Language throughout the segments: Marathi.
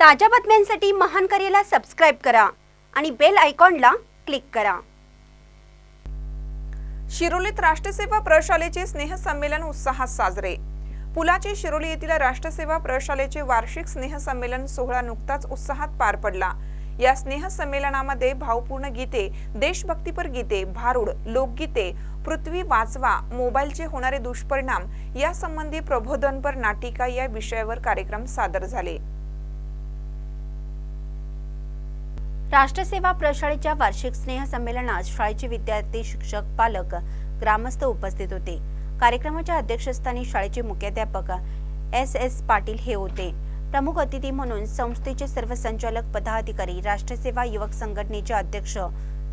ताज्या बातम्यांसाठी महान करेला सबस्क्राईब करा आणि बेल आयकॉनला क्लिक करा. शिरोलीत राष्ट्रसेवा प्रशालेचे स्नेहसंमेलन उत्साहात साजरे. पुलाचे शिरोली येथील राष्ट्रसेवा प्रशालेचे वार्षिक स्नेहसंमेलन सोहळा नुकताच उत्साहात पार पडला. या स्नेहसंमेलनामध्ये भावपूर्ण गीते देशभक्तीपर गीते भारूड लोकगीते पृथ्वी वाचवा मोबाईलचे होणारे दुष्परिणाम यासंबंधी प्रबोधनपर नाटिका या विषयावर कार्यक्रम सादर झाले. राष्ट्रसेवा प्रशाळेच्या वार्षिक स्नेह संमेलनात शाळेचे विद्यार्थी शिक्षक पालक ग्रामस्थ उपस्थित होते. कार्यक्रमाच्या अध्यक्षस्थानी शाळेचे मुख्याध्यापक एस एस पाटील हे होते. प्रमुख अतिथी म्हणून संस्थेचे सर्व संचालक पदाधिकारी राष्ट्रसेवा युवक संघटनेचे अध्यक्ष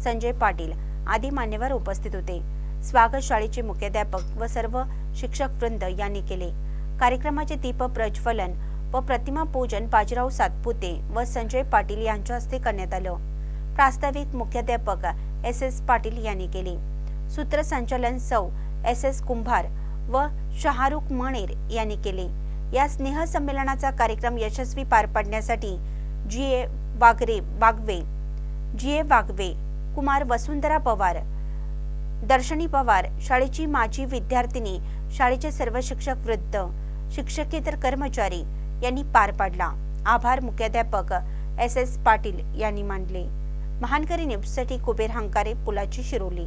संजय पाटील आदी मान्यवर उपस्थित होते. स्वागत शाळेचे मुख्याध्यापक व सर्व शिक्षक वृंद यांनी केले. कार्यक्रमाचे दीप प्रज्वलन व प्रतिमा पूजन बाजीराव सातपुते व संजय पाटील यांच्या हस्ते करण्यात आलं. प्रास्ताविक मुख्याध्यापक एस एस पाटील यांनी केले. सूत्रसंचालन सौ एस एस कुंभार व शहारुख मणेर यांनी केले. या स्नेह संमेलनाचा कार्यक्रम यशस्वी पार पाडण्यासाठी जी ए वागरे वागवे जी ए वागवे कुमार वसुंधरा पवार दर्शनी पवार शाळेची माजी विद्यार्थिनी शाळेचे सर्व शिक्षक वृद्ध शिक्षकेतर कर्मचारी यांनी पार पाडला. आभार मुख्याध्यापक एस एस पाटील यांनी मानले. महानकरी न्यूजसाठी कुबेर हंकारे पुलाची शिरोली.